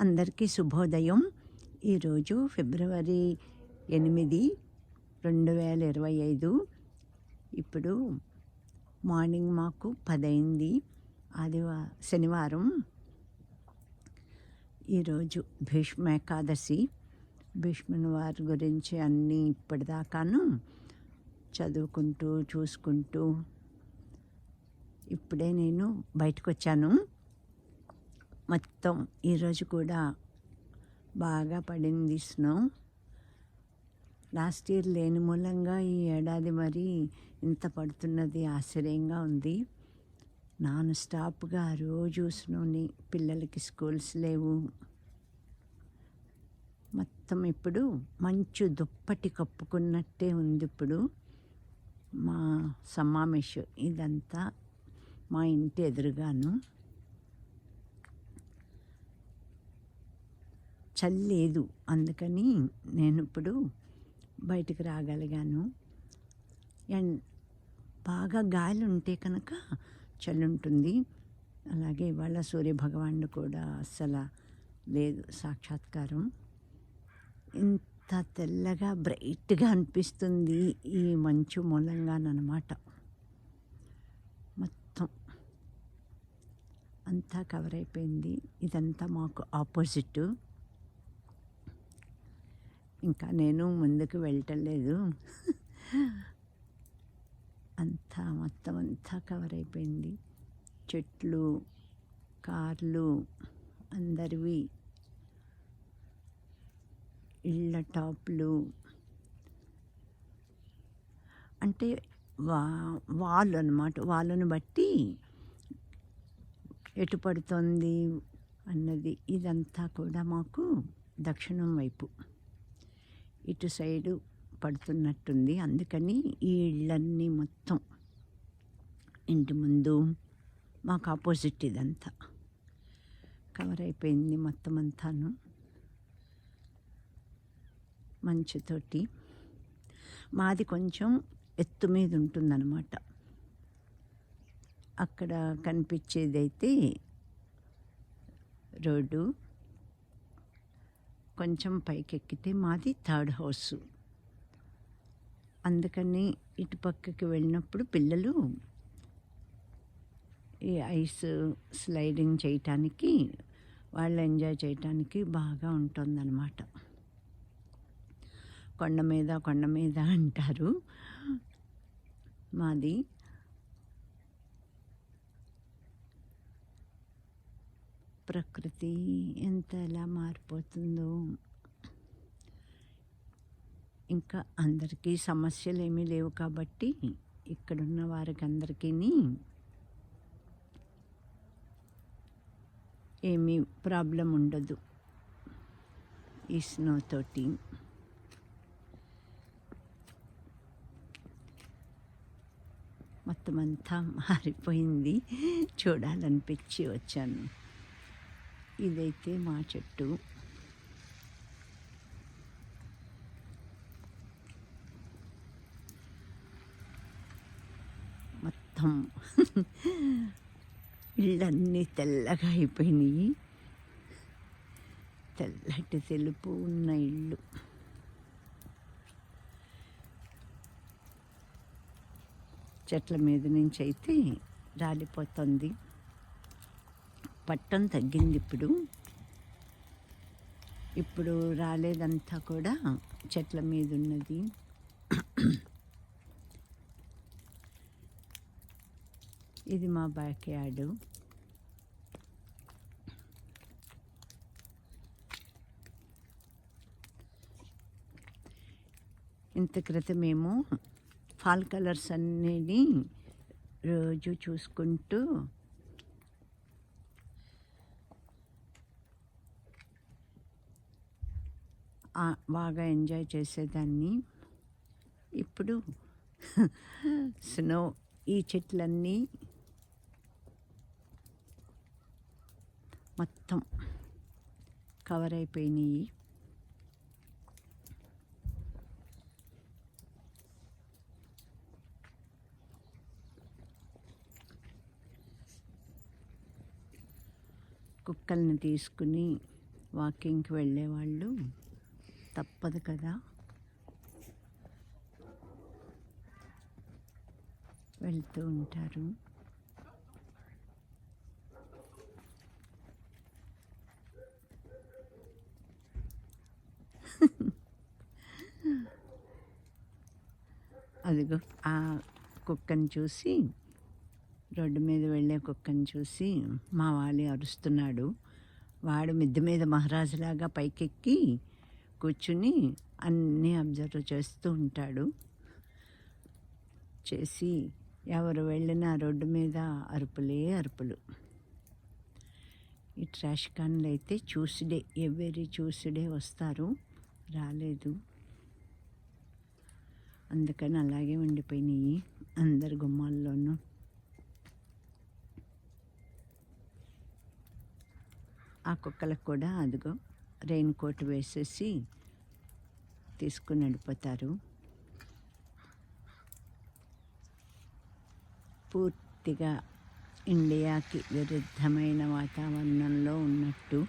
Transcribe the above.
అందరికీ శుభోదయం. ఈరోజు ఫిబ్రవరి ఎనిమిది రెండు వేల ఇరవై ఐదు. ఇప్పుడు మార్నింగ్ మాకు పదైంది. ఆదివా శనివారం. ఈరోజు భీష్మ ఏకాదశి. భీష్ముని వారి గురించి అన్నీ ఇప్పటిదాకాను చదువుకుంటూ చూసుకుంటూ ఇప్పుడే నేను బయటకు వచ్చాను మొత్తం ఈరోజు కూడా బాగా పడింది స్నో. లాస్ట్ ఇయర్ లేని మూలంగా ఈ ఏడాది మరి ఇంత పడుతున్నది ఆశ్చర్యంగా ఉంది. నాన్ స్టాప్గా రోజు స్నోని పిల్లలకి స్కూల్స్ లేవు. మొత్తం ఇప్పుడు మంచు దుప్పటి కప్పుకున్నట్టే ఉంది ఇప్పుడు. మా సమామేష్ ఇదంతా మా ఇంటి ఎదురుగాను. చల్లేదు. అందుకని నేను ఇప్పుడు బయటికి రాగలిగాను. అండ్ బాగా గాలి ఉంటే కనుక చలి ఉంటుంది అలాగే ఇవాళ సూర్యభగవానుడు కూడా అస్సలు లేదు సాక్షాత్కారం. ఇంత తెల్లగా బ్రైట్గా అనిపిస్తుంది ఈ మంచు మూలంగానమాట మొత్తం అంతా కవర్ అయిపోయింది ఇదంతా మాకు ఆపోజిట్ ఇంకా నేను ముందుకు వెళ్ళటలేదు అంతా మొత్తం అంతా కవర్ అయిపోయింది. చెట్లు కార్లు అందరివి ఇళ్ళ టాప్లు. అంటే వా వాళ్ళు అనమాట వాళ్ళను బట్టి ఎటు పడుతుంది అన్నది ఇదంతా కూడా మాకు దక్షిణం వైపు. ఇటు సైడు పడుతున్నట్టుంది. అందుకని ఈ ఇళ్ళన్నీ మొత్తం ఇంటి ముందు మాకు ఆపోజిట్ ఇదంతా. కవర్ అయిపోయింది మొత్తం అంతాను. మంచుతోటి. మాది కొంచెం ఎత్తు మీద ఉంటుందన్నమాట. అక్కడ కనిపించేదైతే రోడ్డు. కొంచెం పైకెక్కితే మాది థర్డ్ హౌస్. అందుకని ఇటు పక్కకి వెళ్ళినప్పుడు పిల్లలు ఈ ఐస్ స్లైడింగ్ చేయటానికి వాళ్ళు ఎంజాయ్ చేయటానికి బాగా ఉంటుందన్నమాట. కొండ మీద కొండ మీద అంటారు. మాది ప్రకృతి ఎంత ఎలా మారిపోతుందో. ఇంకా అందరికీ సమస్యలు ఏమీ లేవు కాబట్టి ఇక్కడున్న వారికి అందరికీ ఏమీ ప్రాబ్లం ఉండదు. ఈ స్నో తోటి. మొత్తం అంతా మారిపోయింది. చూడాలనిపించి వచ్చాను. ఇదైతే మా చెట్టు. మొత్తం ఇళ్ళన్నీ తెల్లగా అయిపోయినాయి. తెల్లటి తెలుపు ఉన్న ఇల్లు చెట్ల మీద నుంచి అయితే రాలిపోతుంది. పట్టం తగ్గింది ఇప్పుడు. ఇప్పుడు రాలేదంతా కూడా చెట్ల మీద ఉన్నది ఇది మా బ్యాక్ యార్డు ఇంత క్రితమేమో ఫాల్ కలర్స్ అన్నీ రోజు చూసుకుంటూ బాగా ఎంజాయ్ చేసేదాన్ని. ఇప్పుడు స్నో ఈ చెట్లన్నీ మొత్తం కవర్ అయిపోయినాయి. కుక్కల్ని తీసుకుని వాకింగ్కి వెళ్ళేవాళ్ళు. తప్పదు కదా. వెళ్తూ ఉంటారు. అదిగో ఆ కుక్కని చూసి రోడ్డు మీద వెళ్ళే కుక్కని చూసి మా వాలి అరుస్తున్నాడు. వాడు మిద్దె మీద మహారాజులాగా పైకెక్కి కూర్చుని అన్నీ అబ్జర్వ్ చేస్తూ ఉంటాడు. చేసి ఎవరు వెళ్ళినా రోడ్డు మీద అరుపులే అరుపులు. ఈ ట్రాష్ కాన్లు అయితే చూసిడే ఎవరి చూసిడే వస్తారు రాలేదు. అందుకని అలాగే ఉండిపోయినాయి అందరి గుమ్మాల్లోనూ. ఆ కుక్కలకు కూడా అదిగో రెయిన్ కోట్ వేసేసి తీసుకుని వెళ్ళిపోతారు. పూర్తిగా ఇండియాకి విరుద్ధమైన వాతావరణంలో ఉన్నట్టు.